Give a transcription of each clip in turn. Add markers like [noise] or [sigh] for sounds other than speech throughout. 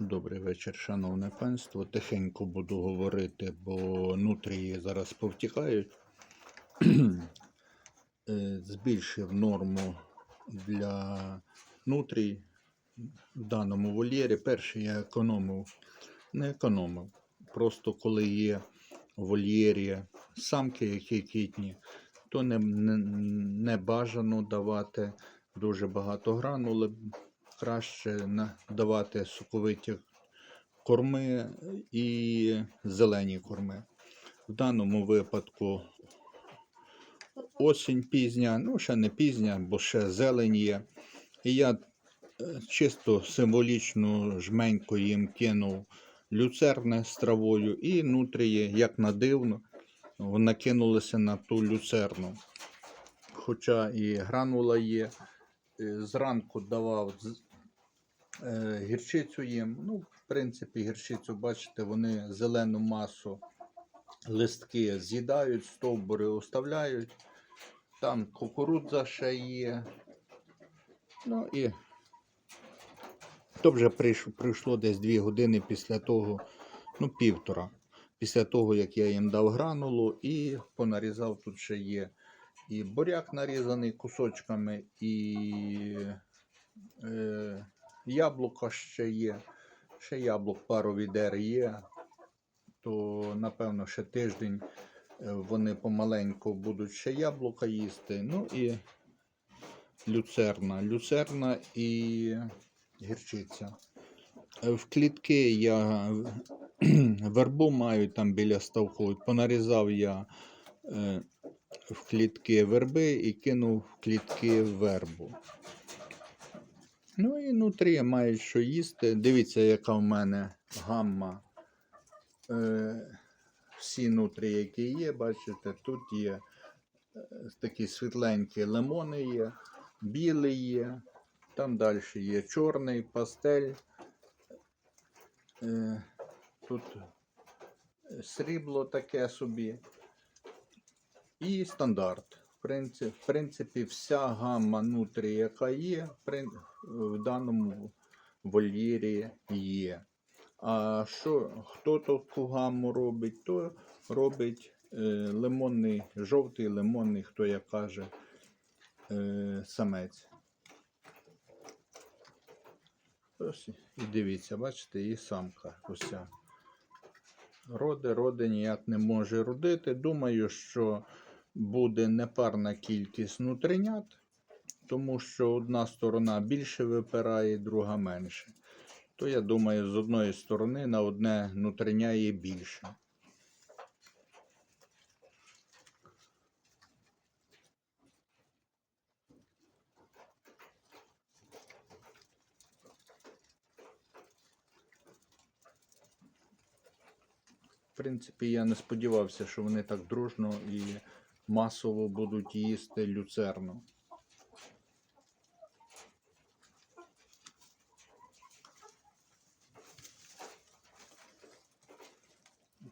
Добрий вечір, шановне панство. Тихенько буду говорити, бо нутрії зараз повтікають. [clears throat] Е, Збільшив норму для нутрій в даному вольєрі. Перший я економив, не економив. Просто коли є вольєрі самки, які кітні, то не, не, не бажано давати дуже багато гранули. Краще давати соковиті корми і зелені корми. В даному випадку осінь пізня, ну ще не пізня, бо ще зелень є. І я е, чисто символічно жменько їм кинув люцерне з травою і нутрії, як на дивно, накинулися на ту люцерну. Хоча і гранула є. Зранку давав гірчицю їм. Ну, в принципі, гірчицю, бачите, вони зелену масу листки з'їдають, стовбури оставляють. Там кукурудза ще є. Ну і то вже прийшло, прийшло десь 2 години після того, ну, півтора. Після того, як я їм дав гранулу і понарізав, тут ще є і буряк нарізаний кусочками, і е, яблука ще є. Ще яблук пару відер є. То, напевно, ще тиждень е, вони помаленьку будуть ще яблука їсти. Ну і люцерна. Люцерна і гірчиця. Е, В клітки я вербу маю там біля ставку. Понарізав я е, в клітки верби і кинув в клітки вербу. Ну і нутрі мають що їсти. Дивіться, яка в мене гамма. Е, всі нутрі, які є, бачите, тут є е, такі світленькі лимони є, білий є, там далі є чорний, пастель. Е, тут срібло таке собі. І стандарт. В принципі, вся гамма нутрі, яка є, в даному вольєрі є. А що, хто таку гамму робить, то робить е, лимонний, жовтий лимонний, хто як каже, е, самець. Ось, і дивіться, бачите, і самка уся. Роди, роди ніяк не може родити. Думаю, що буде непарна кількість нутринят, тому що одна сторона більше випирає, друга менше. То я думаю, з одної сторони на одне нутриня є більше. В принципі, я не сподівався, що вони так дружно і масово будуть їсти люцерну.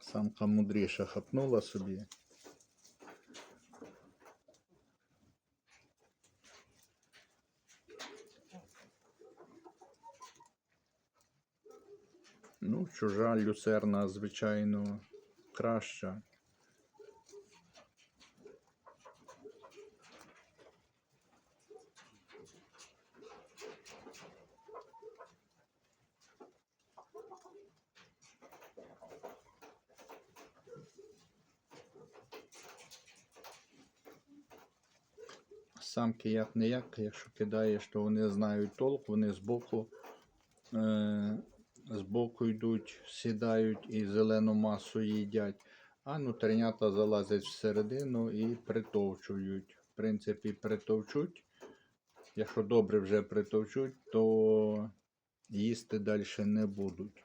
Самка мудріша хапнула собі. Ну, чужа люцерна, звичайно, краща. Самки як не як, якщо кидаєш, то вони знають толк, вони збоку, е, збоку йдуть, сідають і зелену масу їдять. А нутринята залазять всередину і притовчують. В принципі, притовчуть. Якщо добре вже притовчуть, то їсти далі не будуть.